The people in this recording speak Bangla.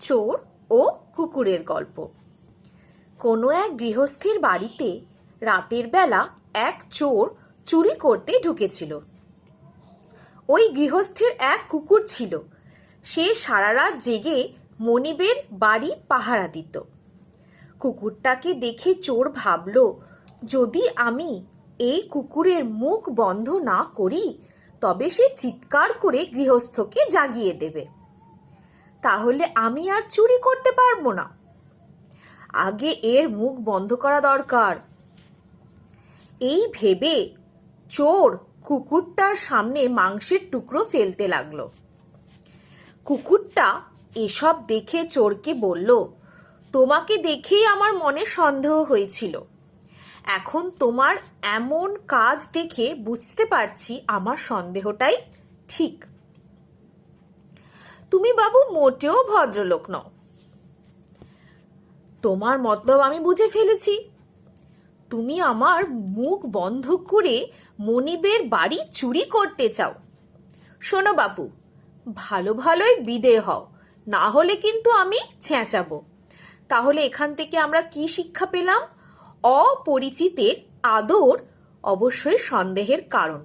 চোর ও কুকুরের গল্প। কোনো এক গৃহস্থের বাড়িতে রাতের বেলা এক চোর চুরি করতে ঢুকেছিল। ওই গৃহস্থের এক কুকুর ছিল। সে সারা রাত জেগে মনিবের বাড়ি পাহারা দিত। কুকুরটাকে দেখে চোর ভাবল, যদি আমি এই কুকুরের মুখ বন্ধ না করি, তবে সে চিৎকার করে গৃহস্থকে জাগিয়ে দেবে। তাহলে আমি আর চুরি করতে পারব না। আগে এর মুখ বন্ধ করা দরকার। এই ভেবে চোর কুকুরটার সামনে মাংসের টুকরো ফেলতে লাগল। কুকুরটা এসব দেখে চোরকে বলল, তোমাকে দেখেই আমার মনে সন্দেহ হয়েছিল। এখন তোমার এমন কাজ দেখে বুঝতে পারছি আমার সন্দেহটাই ঠিক। তুমি বাবু মোটেও ভদ্রলোক নও। তোমার মতলব আমি বুঝে ফেলেছি। তুমি আমার মুখ বন্ধ করে মনিবের বাড়ি চুরি করতে চাও। শোনো বাপু, ভালো ভালোই বিদে হও, না হলে কিন্তু আমি ছেঁচাবো। তাহলে এখান থেকে আমরা কি শিক্ষা পেলাম? অপরিচিতের আদর অবশ্যই সন্দেহের কারণ।